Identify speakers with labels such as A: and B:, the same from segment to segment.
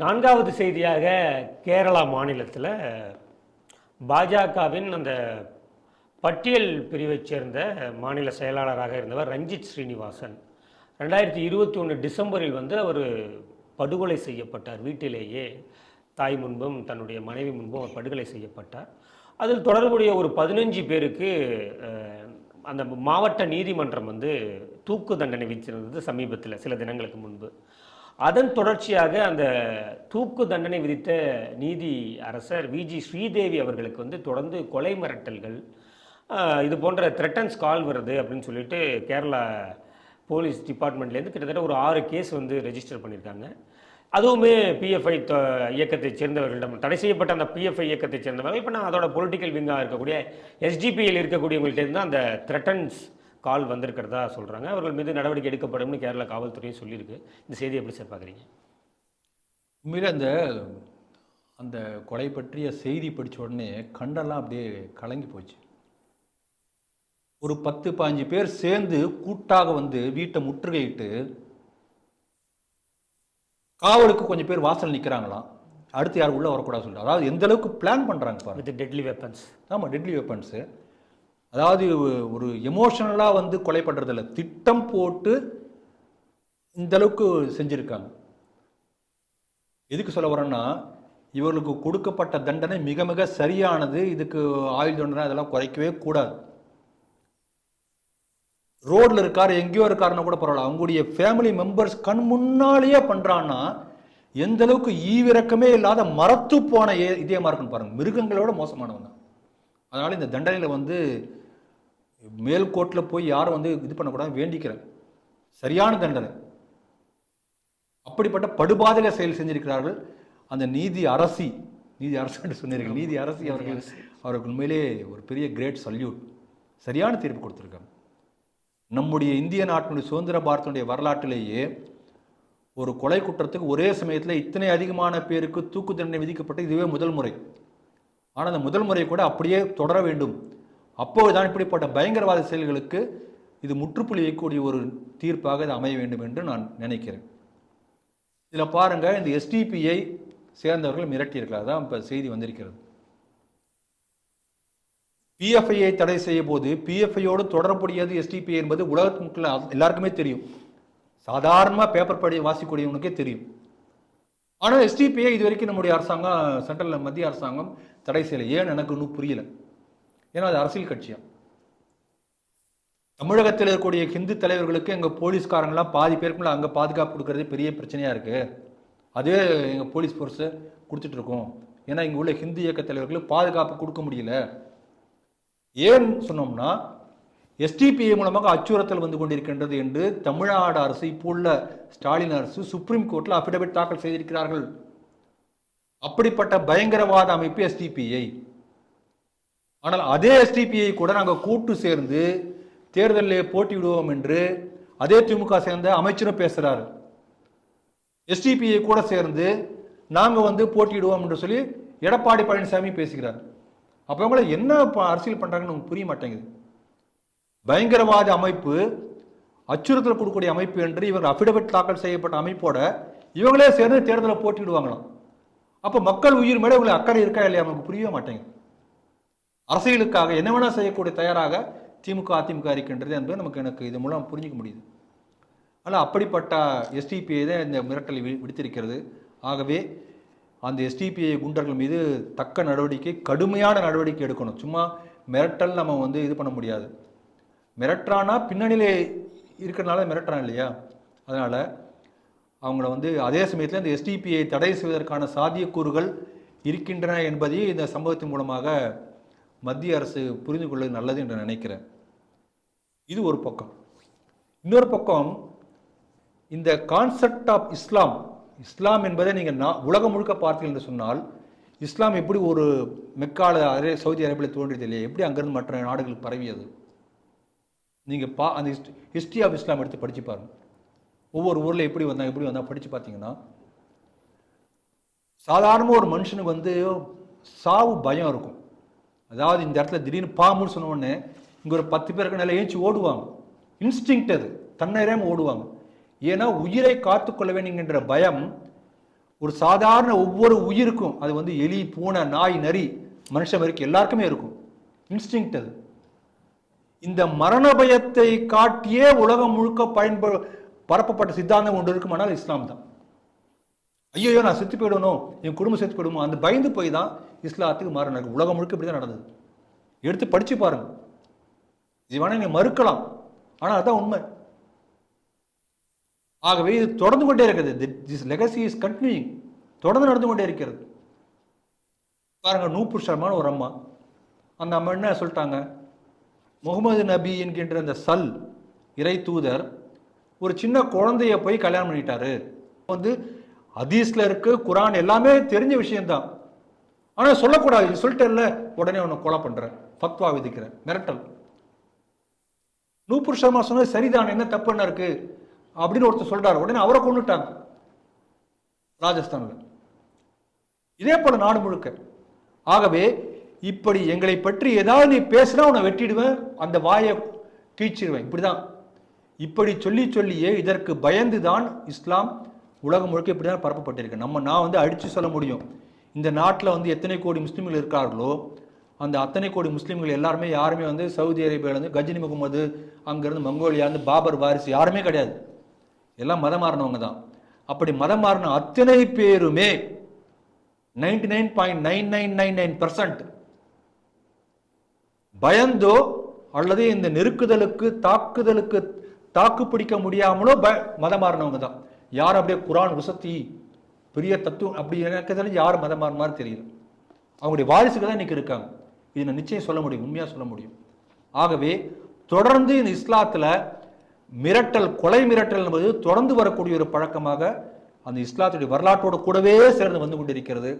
A: நான்காவது செய்தியாக கேரளா மாநிலத்தில் பாஜகவின் அந்த பட்டியல் பிரிவைச் சேர்ந்த மாநில செயலாளராக இருந்தவர் ரஞ்சித் ஸ்ரீனிவாசன். ரெண்டாயிரத்தி இருபத்தி ஒன்று டிசம்பரில் வந்து அவர் படுகொலை செய்யப்பட்டார். வீட்டிலேயே தாய் முன்பும் தன்னுடைய மனைவி முன்பும் அவர் படுகொலை செய்யப்பட்டார். அதில் தொடர்புடைய ஒரு பதினஞ்சு பேருக்கு அந்த மாவட்ட நீதிமன்றம் வந்து தூக்கு தண்டனை விதிச்சிருந்தது சமீபத்தில் சில தினங்களுக்கு முன்பு. அதன் தொடர்ச்சியாக அந்த தூக்கு தண்டனை விதித்த நீதி அரசர் விஜி ஸ்ரீதேவி அவர்களுக்கு வந்து தொடர்ந்து கொலை மிரட்டல்கள் இது போன்ற த்ரெட்டன்ஸ் கால் வருது அப்படின்னு சொல்லிட்டு கேரளா போலீஸ் டிபார்ட்மெண்ட்லேருந்து கிட்டத்தட்ட ஒரு ஆறு கேஸ் வந்து ரெஜிஸ்டர் பண்ணியிருக்காங்க. அதுவுமே பிஎஃப்ஐ இயக்கத்தைச் சேர்ந்தவர்களிடம் தடை செய்யப்பட்ட அந்த பிஎஃப்ஐ இயக்கத்தைச் சேர்ந்தவர்கள் இப்போ நான் அதோட பொலிட்டிக்கல் விங்காக இருக்கக்கூடிய எஸ்டிபியில் இருக்கக்கூடியவங்கள்ட்டேருந்து அந்த த்ரெட்டன்ஸ் கால் வந்திருக்கிறதா சொல்கிறாங்க அவர்கள் மீது நடவடிக்கை எடுக்கப்படும்னு கேரளா காவல்துறையும் சொல்லியிருக்கு. இந்த செய்தி எப்படி சார் பார்க்குறீங்க?
B: உண்மையிலே அந்த அந்த கொலை பற்றிய செய்தி படிச்ச உடனே கண்டெல்லாம் அப்படியே கலங்கி போச்சு. ஒரு பத்து பாஞ்சு பேர் சேர்ந்து கூட்டாக வந்து வீட்டை முற்றுகையிட்டு காவலுக்கு கொஞ்சம் பேர் வாசல் நிற்கிறாங்களாம். அடுத்து யாரும் உள்ளே வரக்கூடாது சொல்லிட்டு. அதாவது எந்த அளவுக்கு பிளான் பண்ணுறாங்க பாருங்க.
A: வித் டெட்லி வெப்பன்ஸ்
B: ஆமாம் டெட்லி வெப்பன்ஸு அதாவது ஒரு எமோஷனலாக வந்து கொலை பண்ணுறதில்ல திட்டம் போட்டு இந்த அளவுக்கு செஞ்சுருக்காங்க. எதுக்கு சொல்ல வரேன்னா இவர்களுக்கு கொடுக்கப்பட்ட தண்டனை மிக மிக சரியானது. இதுக்கு ஆயுள் தண்டனை அதெல்லாம் குறைக்கவே கூடாது. ரோட்ல இருக்கார் எங்கேயோ இருக்காருன்னா கூட பரவாயில்ல. அவங்களுடைய ஃபேமிலி மெம்பர்ஸ் கண் முன்னாலேயே பண்ணுறான்னா எந்த அளவுக்கு ஈவிரக்கமே இல்லாத மரத்து போன ஏ இதயமா இருக்குன்னு பாருங்க. மிருகங்களோட மோசமானவங்க. அதனால இந்த தண்டனையில வந்து மேல்கோட்டில் போய் யாரும் வந்து இது பண்ணக்கூடாது வேண்டிக்கிறேன். சரியான தண்டனை. அப்படிப்பட்ட படுபாதக செயல் செஞ்சிருக்கிறார்கள். அந்த நீதி அரசி நீதி அரசு என்று சொன்னீர்கள். நீதி அரசி அவர்கள் அவருக்கு உண்மையிலே ஒரு பெரிய கிரேட் சல்யூட் சரியான தீர்ப்பு கொடுத்துருக்காங்க. நம்முடைய இந்திய நாட்டினுடைய சுதந்திர பாரதத்தினுடைய வரலாற்றிலேயே ஒரு கொலை குற்றத்துக்கு ஒரே சமயத்தில் இத்தனை அதிகமான பேருக்கு தூக்கு தண்டனை விதிக்கப்பட்ட இதுவே முதல் முறை. ஆனால் அந்த முதல் முறை கூட அப்படியே தொடர வேண்டும். அப்போதுதான் இப்படிப்பட்ட பயங்கரவாத செயல்களுக்கு இது முற்றுப்புள்ளி வைக்கக்கூடிய ஒரு தீர்ப்பாக இது அமைய வேண்டும் என்று நான் நினைக்கிறேன். இதில் பாருங்கள் இந்த எஸ்டிபிஐ சேர்ந்தவர்கள் மிரட்டியிருக்கலாம் தான் இப்போ செய்தி வந்திருக்கிறது. பிஎஃப்ஐயை தடை செய்ய போது பிஎஃப்ஐயோடு தொடர்புடையது எஸ்டிபிஐ என்பது உலகத்து மக்கள் எல்லாருக்குமே தெரியும். சாதாரணமாக பேப்பர் படி வாசிக்கூடியவனுக்கே தெரியும். ஆனால் எஸ்டிபிஐ இது வரைக்கும் நம்முடைய அரசாங்கம் சென்ட்ரலில் மத்திய அரசாங்கம் தடை செய்யலை. ஏன் எனக்கு இன்னும் புரியல. ஏன்னா அது அரசியல் கட்சியா தமிழகத்தில் இருக்கக்கூடிய ஹிந்து தலைவர்களுக்கு எங்கள் போலீஸ்காரங்களாம் பாதி பேருக்குள்ள அங்கே பாதுகாப்பு கொடுக்கறது பெரிய பிரச்சனையாக இருக்குது அதே எங்கள் போலீஸ் ஃபோர்ஸு கொடுத்துட்ருக்கோம் ஏன்னா இங்கே உள்ள ஹிந்து இயக்க தலைவர்களுக்கு பாதுகாப்பு கொடுக்க முடியல. ஏன் சொன்னோம்னா எஸ்டிபிஐ மூலமாக அச்சுறுத்தல் வந்து கொண்டிருக்கின்றது என்று தமிழ்நாடு அரசு இப்போ உள்ள ஸ்டாலின் அரசு சுப்ரீம் கோர்ட்டில் அபிடவிட் தாக்கல் செய்திருக்கிறார்கள். அப்படிப்பட்ட பயங்கரவாத அமைப்பு எஸ்டிபிஐ ஆனால் அதே எஸ்டிபிஐ கூட நாங்கள் கூட்டு சேர்ந்து தேர்தலில் போட்டியிடுவோம் என்று அதே திமுக சேர்ந்த அமைச்சரும் பேசுகிறாரு எஸ்டிபிஐ கூட சேர்ந்து நாங்கள் வந்து போட்டியிடுவோம் என்று சொல்லி எடப்பாடி பழனிசாமி பேசுகிறார். அப்போ அவங்கள என்ன ப- அரசியல் பண்ணுறாங்கன்னு நமக்கு புரிய மாட்டேங்குது. பயங்கரவாத அமைப்பு அச்சுறுத்தல் கொடுக்கக்கூடிய அமைப்பு என்று இவங்க அஃபிடவிட் தாக்கல் செய்யப்பட்ட அமைப்போட இவங்களே சேர்ந்து தேர்தலில் போட்டிடுவாங்களாம் அப்போ மக்கள் உயிர் மேலே இவங்களுக்கு அக்கறை இருக்கா இல்லையா? நமக்கு புரியவே மாட்டேங்குது. அரசியலுக்காக என்ன வேணால் செய்யக்கூடிய தயாராக திமுக அதிமுக இருக்கின்றது என்பது நமக்கு எனக்கு இது மூலம் புரிஞ்சுக்க முடியுது. ஆனால் அப்படிப்பட்ட எஸ்டிபிஐ தான் இந்த மிரட்டலை வி- விடுத்திருக்கிறது. ஆகவே அந்த எஸ்டிபிஐ குண்டர்கள் மீது தக்க நடவடிக்கை கடுமையான நடவடிக்கை எடுக்கணும். சும்மா மிரட்டல் நம்ம வந்து இது பண்ண முடியாது. மிரட்டுறானா பின்னணியில் இருக்கிறனால மிரட்டுறான் இல்லையா? அதனால் அவங்கள வந்து அதே சமயத்தில் இந்த எஸ்டிபிஐ தடை செய்வதற்கான சாத்தியக்கூறுகள் இருக்கின்றன என்பதை இந்த சம்பவத்தின் மூலமாக மத்திய அரசு புரிந்து கொள்வது நல்லது என்று நினைக்கிறேன். இது ஒரு பக்கம். இன்னொரு பக்கம் இந்த கான்செப்ட் ஆஃப் இஸ்லாம் இஸ்லாம் என்பதை நீங்கள் நான் உலகம் முழுக்க பார்த்தீர்கள் என்று சொன்னால் இஸ்லாம் எப்படி ஒரு மெக்கால அரே சவுதி அரேபியாவில் தோன்றியது இல்லையா எப்படி அங்கிருந்து மற்ற நாடுகளுக்கு பரவியது? நீங்கள் பா அந்த ஹிஸ்ட்ரி ஆஃப் இஸ்லாம் எடுத்து படித்து பாருங்கள் ஒவ்வொரு ஊரில் எப்படி வந்தாங்க எப்படி வந்தால் படித்து பார்த்தீங்கன்னா சாதாரணமாக ஒரு மனுஷனுக்கு வந்து சாவு பயம் இருக்கும். அதாவது இந்த இடத்துல திடீர்னு பாம்புன்னு சொன்ன உடனே இங்கே ஒரு பத்து பேர் இருக்க ஏஞ்சி ஓடுவாங்க. இன்ஸ்டிங் அது. தன்னறியாம ஓடுவாங்க. ஏன்னா உயிரை காத்துக்கொள்ள வேணுங்கிற பயம் ஒரு சாதாரண ஒவ்வொரு உயிருக்கும். அது வந்து எலி பூனை நாய் நரி மனுஷன் வரைக்கும் எல்லாருக்குமே இருக்கும். இன்ஸ்டிங் அது. இந்த மரண பயத்தை காட்டியே உலகம் முழுக்க பயன்ப பரப்பப்பட்ட சித்தாந்தம் ஒன்று இருக்குமானால் இஸ்லாம் தான். ஐயோ நான் செத்து போயிடணும். என் குடும்பம் செத்து போயிடுமோ? அந்த பயந்து போய் தான் இஸ்லாத்துக்கு மாறினாங்க உலகம் முழுக்க இப்படி தான் நடந்தது. எடுத்து படிச்சு பாருங்க. இது வேணா நீங்க மறுக்கலாம். ஆனால் அதுதான் உண்மை. ஆகவே இது தொடர்ந்து கொண்டே இருக்குது. திஸ் லெகசி இஸ் கண்டினியூங் தொடர்ந்து நடந்து கொண்டே இருக்கிறது. பாருங்க நூப்புர் சர்மான ஒரு அம்மா. அந்த அம்மா என்ன சொல்லிட்டாங்க? முகமது நபி என்கின்ற அந்த சல் இறை தூதர் ஒரு சின்ன குழந்தைய போய் கல்யாணம் பண்ணிட்டாரு. வந்து ஹதீஸ்ல இருக்கு குரான் எல்லாமே தெரிஞ்ச விஷயம்தான். ஆனா சொல்லக்கூடாது இது சொல்லிட்டேன்ல உடனே உன்னை கொலை பண்றேன் ஃபத்வா விதிக்கிறேன் மிரட்டல். நூப்புர் சர்மா சொன்னது சரிதான் என்ன தப்பு என்ன இருக்கு அப்படின்னு ஒருத்தர் சொல்றாரு. உடனே அவரை கொண்டுட்டாங்க ராஜஸ்தான்ல. இதே போல நாடு முழுக்க. ஆகவே இப்படி எங்களை பற்றி ஏதாவது நீ பேசினா உன்னை வெட்டிடுவேன் அந்த வாயை கீழ்ச்சிடுவேன் இப்படிதான். இப்படி சொல்லி சொல்லியே இதற்கு பயந்து தான் இஸ்லாம் உலகம் முழுக்க இப்படி தான் பரப்பப்பட்டிருக்கு. நம்ம நான் வந்து அடித்து சொல்ல முடியும். இந்த நாட்டில் வந்து எத்தனை கோடி முஸ்லீம்கள் இருக்கார்களோ அந்த அத்தனை கோடி முஸ்லீம்கள் எல்லாருமே யாருமே வந்து சவுதி அரேபியாவிலேருந்து கஜினி முகமது அங்கேருந்து மங்கோலியாருந்து பாபர் வாரிசு யாருமே கிடையாது. எல்லாம் மதம் மாறினவங்க தான். அப்படி மதம் மாறின அத்தனை பேருமே ninety nine point nine nine nine nine percent பயந்தோ அல்லது இந்த நெருக்குதலுக்கு தாக்குதலுக்கு தாக்கு பிடிக்க முடியாமலோ ப மதம் மாறினவங்க தான். யார் அப்படியே குரான் உசத்தி பெரிய தத்துவம் அப்படி இருக்கிறதுல யார் மதம் மாதிரி தெரியல அவங்களுடைய வாரிசுகள் தான் இன்றைக்கி இருக்காங்க. இது நான் நிச்சயம் சொல்ல முடியும் உண்மையாக சொல்ல முடியும். ஆகவே தொடர்ந்து இந்த இஸ்லாத்தில் மிரட்டல் கொலை மிரட்டல் என்பது தொடர்ந்து வரக்கூடிய ஒரு பழக்கமாக அந்த இஸ்லாத்துடைய வரலாற்றோடு கூடவே சேர்ந்து வந்து கொண்டிருக்கிறது.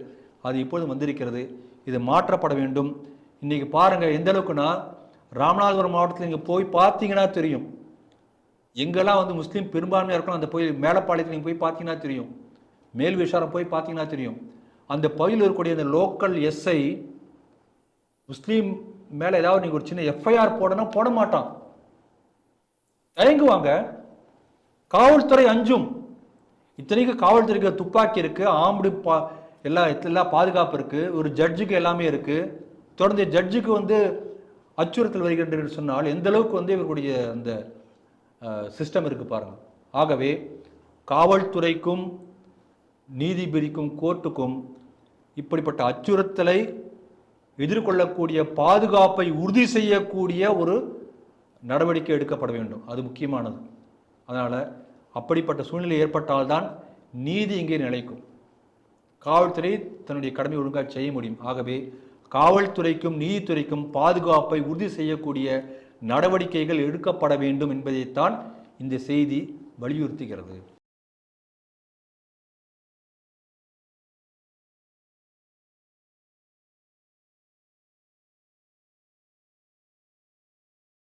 B: அது இப்பொழுது வந்திருக்கிறது. இது மாற்றப்பட வேண்டும். இன்றைக்கி பாருங்கள் எந்த அளவுக்குன்னா ராமநாதபுரம் மாவட்டத்தில் இங்கே போய் பார்த்தீங்கன்னா தெரியும். எங்கெல்லாம் வந்து முஸ்லீம் பெரும்பான்மையாக இருக்கணும் அந்த போய் மேலப்பாளையத்தில் நீங்கள் போய் பார்த்தீங்கன்னா தெரியும். மேல் விசாரம் போய் பார்த்தீங்கன்னா தெரியும். அந்த பகுதியில் இருக்கக்கூடிய அந்த லோக்கல் எஸ்ஐ முஸ்லீம் மேலே ஏதாவது நீங்கள் ஒரு சின்ன எஃப்ஐஆர் போடணும் போட மாட்டான். தயங்குவாங்க. காவல்துறை அஞ்சும். இத்தனைக்கு காவல்துறைக்கு துப்பாக்கி இருக்கு ஆம்படி பா எல்லா எல்லா பாதுகாப்பு இருக்கு ஒரு ஜட்ஜுக்கு எல்லாமே இருக்கு. தொடர்ந்து ஜட்ஜுக்கு வந்து அச்சுறுத்தல் வருகின்றது சொன்னால் எந்த அளவுக்கு வந்து இவர்களுடைய அந்த சிஸ்டம் இருக்குது பாருங்கள் ஆகவே காவல்துறைக்கும் நீதிபதிக்கும் கோர்ட்டுக்கும் இப்படிப்பட்ட அச்சுறுத்தலை எதிர்கொள்ளக்கூடிய பாதுகாப்பை உறுதி செய்யக்கூடிய ஒரு நடவடிக்கை எடுக்கப்பட வேண்டும். அது முக்கியமானது. அதனால் அப்படிப்பட்ட சூழ்நிலை ஏற்பட்டால்தான் நீதி இங்கே நிலைக்கும். காவல்துறை தன்னுடைய கடமை ஒழுங்காக செய்ய முடியும். ஆகவே காவல்துறைக்கும் நீதித்துறைக்கும் பாதுகாப்பை உறுதி செய்யக்கூடிய நடவடிக்கைகள் எடுக்கப்பட வேண்டும் என்பதைத்தான் இந்த செய்தி வலியுறுத்துகிறது.